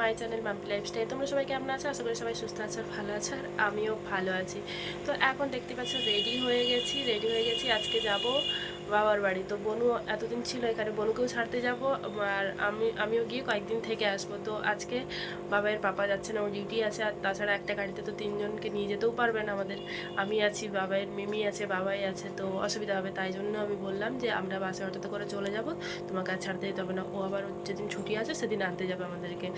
My channel Mampi lifestyle. তোমরা সবাই কেমন আছো? আশা করি সবাই সুস্থ আছো, ভালো আছো, আর আমিও ভালো আছি। তো এখন দেখতে পাচ্ছ, রেডি হয়ে গেছি, রেডি হয়ে গেছি। আজকে যাব বাবার বাড়ি। তো বনু এতদিন ছিল এখানে, বনুকেও ছাড়তে যাব, আর আমি, আমিও গিয়ে কয়েকদিন থেকে আসব। তো আজকে বাবাইয়ের পাপা যাচ্ছে না, ওর ডিউটি আছে, আর তাছাড়া একটা গাড়িতে তো তিনজনকে নিয়ে যেতেও পারবে না আমাদের। আমি আছি, বাবাইয়ের মিমি আছে, বাবাই আছে, তো অসুবিধা হবে, তাই জন্য আমি বললাম যে আমরা বাসে অটোতে করে চলে যাব, তোমাকে আর ছাড়তে যেতে হবে না। ও আবার যেদিন ছুটি আছে, সেদিন আনতে যাবে আমাদেরকে।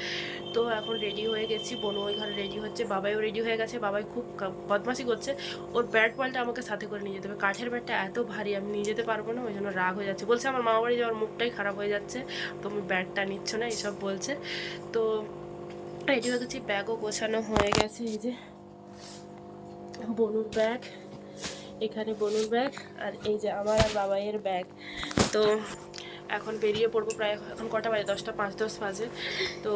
তো এখন রেডি হয়ে গেছি, বনু ওই ঘরে রেডি হচ্ছে, বাবাইও রেডি হয়ে গেছে, বাবাই খুব বদমাশি করছে। ওর ব্যাট বলটা আমাকে সাথে করে নিয়ে যেতে হবে। কাঠের ব্যাটটা এত ভারী, আমি নিয়ে যেতে পারব না, ওই জন্য রাগ হয়ে যাচ্ছে। বলছে, আমার মামা বাড়ি যাওয়ার মুখটাই খারাপ হয়ে যাচ্ছে, তুমি ব্যাগটা নিচ্ছ না এইসব বলছে। তো রেডি হয়ে গেছি, ব্যাগও গোছানো হয়ে গেছে, এই যে বনুর ব্যাগ, এখানে বনুর ব্যাগ আর এই যে আমার আর বাবাইয়ের ব্যাগ। তো এখন বেরিয়ে পড়ব প্রায় এখন কটা বাজে? দশটা পাঁচ, দশ বাজে। তো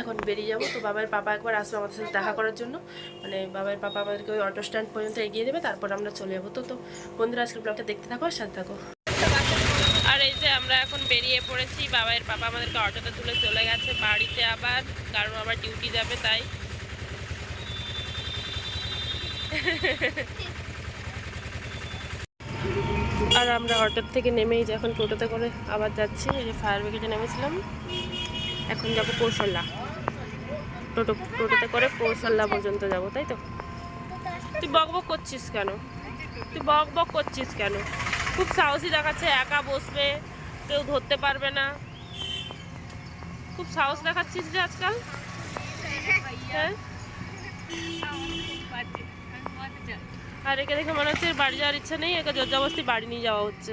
এখন বেরিয়ে যাব। তো বাবার পাপা একবার আসবে আমাদের সাথে দেখা করার জন্য। মানে বাবার পাপা আমাদেরকে ওই অটো স্ট্যান্ড পর্যন্ত এগিয়ে দেবে, তারপর আমরা চলে যাব। তো তো বন্ধুরা, আজকের ব্লগটা দেখতে থাকো সাথে থাকো। আর এই যে আমরা এখন বেরিয়ে পড়েছি, বাবার পাপা আমাদেরকে অটোতে তুলে চলে গেছে। বাড়িতে আবার, কারণ আবার ডিউটি যাবে, তাই। আর আমরা অটোর থেকে নেমেই যে এখন টোটোতে করে আবার যাচ্ছি, এই যে ফায়ার ব্রিগেডে নেমেছিলাম। এখন যাব কৌশল্যা। টোটো, টোটোতে করে কৌশল্যা পর্যন্ত যাব, তাই তো? তুই বক বক করছিস কেন? তুই বক বক করছিস কেন? খুব সাহসী দেখাচ্ছে, একা বসবে, কেউ ধরতে পারবে না। খুব সাহস দেখাচ্ছিস যে আজকাল? হ্যাঁ? আর একে দেখে মনে হচ্ছে বাড়ি যাওয়ার ইচ্ছা নেই, একে জোর বাড়ি নিয়ে যাওয়া হচ্ছে।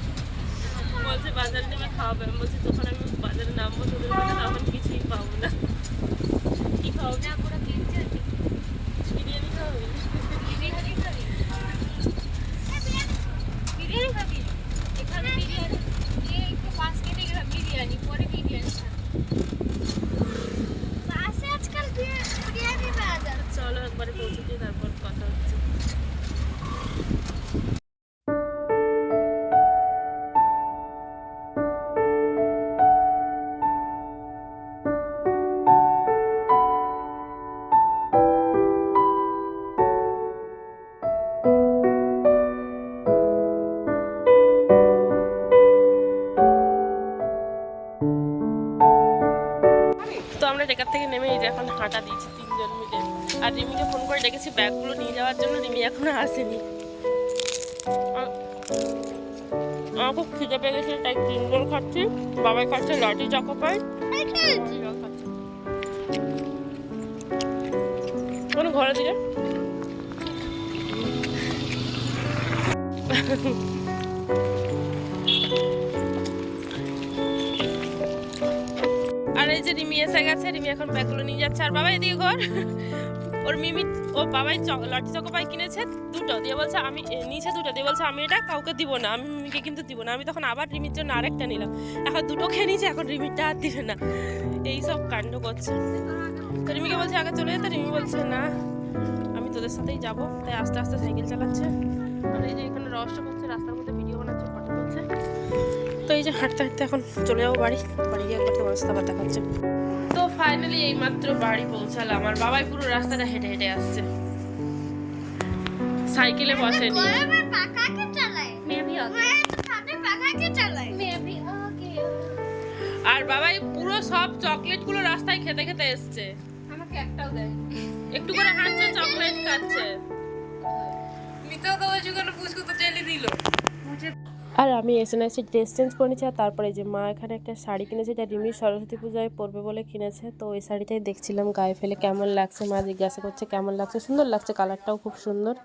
বলছে, বাজারে নেমে খাওয়াবে। আমি বলছি, তখন আমি বাজারে নামবো, তোদের তখন কিছুই পাবো না। কি খাওয়াবো? থেকে এই যে এখন হাঁটা দিয়েছি তিনজন মিলে। আর রিমিকে ফোন করে ডেকেছি ব্যাগগুলো নিয়ে যাওয়ার জন্য রিমি এখনও আসেনি। আমার খুব খিদে পেয়ে গেছে, তাই তিনজন খাচ্ছি। বাবাই খাচ্ছে লাঠি চকো পাই। কোনো ঘরে দিলে? যে রিমি এসে গেছে, রিমি এখন ব্যাগগুলো নিয়ে যাচ্ছে। আর বাবা এদিকে ঘর। ওর মিমি ও বাবাই লাঠি চকোপাই কিনেছে, দুটো। দিয়ে বলছে, আমি নিচে দুটো। দিয়ে বলছে, আমি এটা কাউকে দিব না। আমি মিমিকে কিন্তু দিব না। আমি তখন আবার রিমির জন্য আরেকটা নিলাম। এখন দুটো খেয়ে নিয়েছে, এখন রিমিরটা আর দিবে না। এই সব কাণ্ড করছে। তো রিমিকে বলছে, আগে চলে যেতে। রিমি বলছে, না, আমি তোদের সাথেই যাব। তাই আস্তে আস্তে সাইকেল চালাচ্ছে। আর এই যে এখানে রহস্য করছে রাস্তার তো এই যে হাঁটতে হাঁটতে এখন চলে যাব বাড়ি। বাড়ি গিয়ে একবার তোমার সাথে আবার দেখা তো ফাইনালি এইমাত্র বাড়ি পৌঁছালাম। আমার বাবাই পুরো রাস্তাটা হেঁটে হেঁটে আসছে। সাইকেলে বসেনি। আর বাবাই পুরো সব চকলেটগুলো রাস্তায় খেতে খেতে এসছে। আমাকে একটাও দেয় একটু করে হাঁটছে চকলেট খাচ্ছে। মিথ্যা কথা বলছি কেন পুষ্কু তো জেলে দিল। আর আমি এসে না এসে ড্রেস চেঞ্জ করে নিয়েছি আর তারপরে যে মা এখানে একটা শাড়ি কিনেছে, এটা রিমি সরস্বতী পূজায় পরবে বলে কিনেছে। তো ওই শাড়িটাই দেখছিলাম, গায়ে ফেলে কেমন লাগছে, মা জিজ্ঞাসা করছে কেমন লাগছে, সুন্দর লাগছে কালারটাও খুব সুন্দর।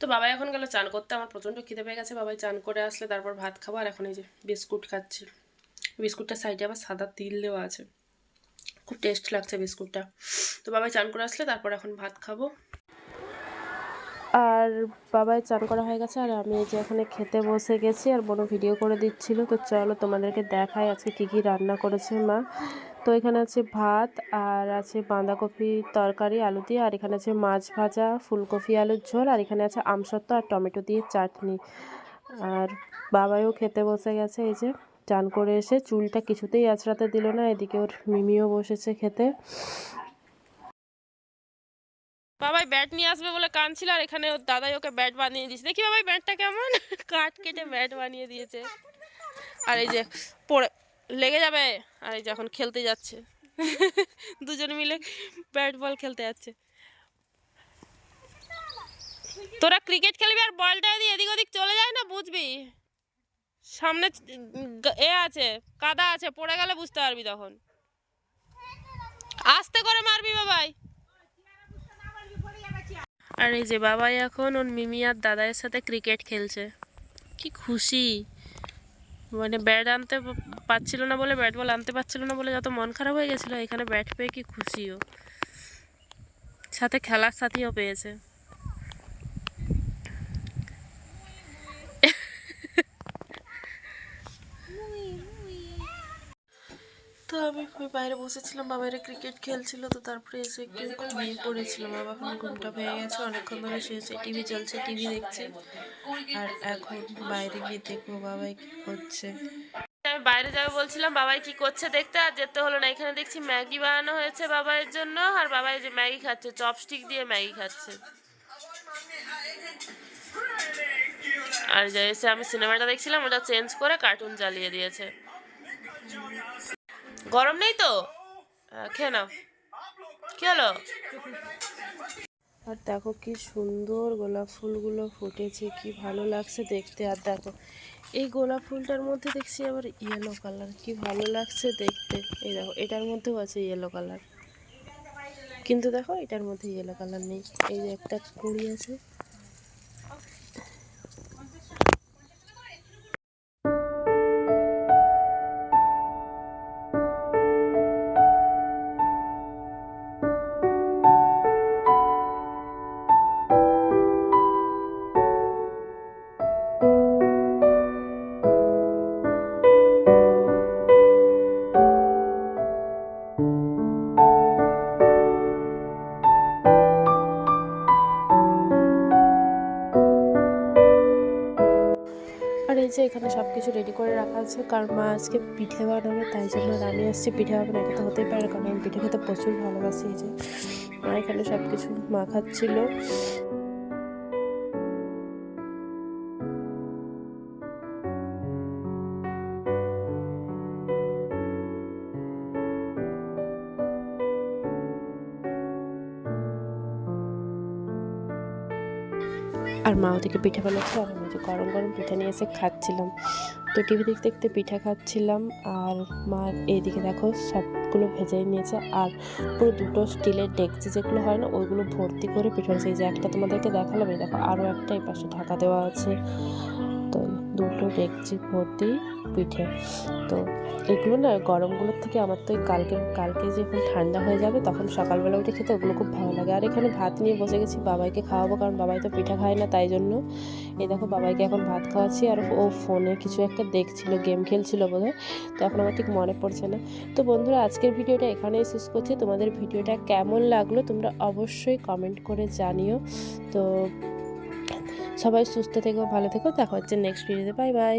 তো বাবা এখন গেল চান করতে, আমার প্রচণ্ড খিদে পেয়ে গেছে, বাবাই চান করে আসলে তারপর ভাত খাব আর এখন এই যে বিস্কুট খাচ্ছি। বিস্কুটটার সাইডে আবার সাদা তিল দেওয়া আছে। খুব টেস্ট লাগছে বিস্কুটটা। তো বাবাই চান করে আসলে তারপর এখন ভাত খাব। আর বাবাই চান করা হয়ে গেছে আর আমি যে এখানে খেতে বসে গেছি আর বোনো ভিডিও করে দিচ্ছিল। তো চলো তোমাদেরকে দেখাই আজকে কী কী রান্না করেছে মা। তো এখানে আছে ভাত আর আছে বাঁধাকপি তরকারি, আলু দিয়ে, আর এখানে আছে মাছ ভাজা, ফুলকপি, আলুর ঝোল, আর এখানে আছে আমসত্ত্ব আর টমেটো দিয়ে চাটনি। আর বাবাইও খেতে বসে গেছে, এই যে চান করে এসে চুলটা কিছুতেই আঁচড়াতে দিল না, এদিকে ওর মিমিও বসেছে খেতে। ব্যাট নিয়ে আসবে বলে কানছিল আর এখানে ওর দাদাই ওকে ব্যাট বানিয়ে দিয়েছে। দেখি বাবাই ব্যাটটা কেমন? কাঠ কেটে ব্যাট বানিয়ে দিয়েছে। আর এই যে পড়ে, লেগে যাবে। আর এই যে এখন খেলতে যাচ্ছে। দুজন মিলে ব্যাট বল খেলতে যাচ্ছে। তোরা ক্রিকেট খেলবি আর বলটা যদি এদিক ওদিক চলে যায় না, বুঝবি? সামনে এ আছে, কাদা আছে, পড়ে গেলে বুঝতে পারবি তখন। আস্তে করে মারবি বাবাই আর এই যে বাবাই এখন, ওর মিমি আর দাদাইয়ের সাথে ক্রিকেট খেলছে। কি খুশি। মানে ব্যাট আনতে পারছিল না বলে ব্যাট বল আনতে পারছিল না বলে যত মন খারাপ হয়ে গেছিল, এখানে ব্যাট পেয়ে কি খুশিও সাথে খেলার সাথীও পেয়েছে তো আমি বাইরে বসেছিলাম বাবাইরে ক্রিকেট খেলছিল, তো তারপরে এসে একটু ঘুমিয়ে পড়েছিলাম। বাবা এখন ঘুমটা পেয়ে গেছে, অনেকক্ষণ ধরে শুয়েছে টিভি চলছে টিভি দেখছে। আর এখন বাইরে গিয়ে দেখব বাবাই কি করছে। আমি বাইরে যাব বলছিলাম, বাবাই কি করছে দেখতে? আর যেতে হলো না, এখানে দেখছি ম্যাগি বানানো হয়েছে বাবাইয়ের জন্য, আর বাবাই যে ম্যাগি খাচ্ছে, চপস্টিক দিয়ে ম্যাগি খাচ্ছে। আর যে এসে আমি সিনেমাটা দেখছিলাম, ওটা চেঞ্জ করে কার্টুন চালিয়ে দিয়েছে। গরম নেই তো? খেয়ে নাও। কি হলো? আর দেখো কি সুন্দর গোলাপ ফুলগুলো ফুটেছে, কি ভালো লাগছে দেখতে। আর দেখো, এই গোলাপ ফুলটার মধ্যে দেখছি আবার ইয়েলো কালার কি ভালো লাগছে দেখতে। এই দেখো, এটার মধ্যেও আছে ইয়েলো কালার কিন্তু দেখো, এটার মধ্যে ইয়েলো কালার নেই। এই যে একটা কুড়ি আছে এখানে সব কিছু রেডি করে রাখা আছে। কারণ মা আজকে পিঠে বানাবে, তাই জন্য আমি আসছি পিঠে বানাবে এটা তো হতেই পারে, কারণ আমি পিঠে খেতে প্রচুর ভালোবাসি যে। মা এখানে সব কিছু মাখাচ্ছিল আর মা ওদিকে পিঠা বানাচ্ছিল আর আমি গরম গরম পিঠে নিয়ে এসে খাচ্ছিলাম। তো টিভি দেখতে দেখতে পিঠা খাচ্ছিলাম আর মা এইদিকে দেখো সবগুলো ভেজে নিয়েছে আর পুরো দুটো স্টিলের ডেকচি যেগুলো হয় না, ওইগুলো ভর্তি করে পিঠা সেই যে একটা তোমাদেরকে দেখালাম, এই দেখো আরও একটা, এই পাশে ঢাকা দেওয়া আছে। তো দুটো ডেকচি ভর্তি পিঠে। তো এগুলো না গরমগুলোর থেকে আমার তো কালকে কালকে যখন ঠান্ডা হয়ে যাবে তখন সকালবেলা উঠে খেতে ওগুলো খুব ভালো লাগে। আর এখানে ভাত নিয়ে বসে গেছি, বাবাইকে খাওয়াবো কারণ বাবাই তো পিঠা খায় না তাই জন্য। এই দেখো বাবাইকে এখন ভাত খাওয়াচ্ছি আর ও ফোনে কিছু একটা দেখছিল, গেম খেলছিল বোধহয়। তো এখন আমার ঠিক মনে পড়ছে না। তো বন্ধুরা, আজকের ভিডিওটা এখানেই শেষ করছি। তোমাদের ভিডিওটা কেমন লাগল তোমরা অবশ্যই কমেন্ট করে জানিও। তো সবাই সুস্থ থেকো ভালো থেকো দেখা হচ্ছে নেক্সট ভিডিওতে বাই বাই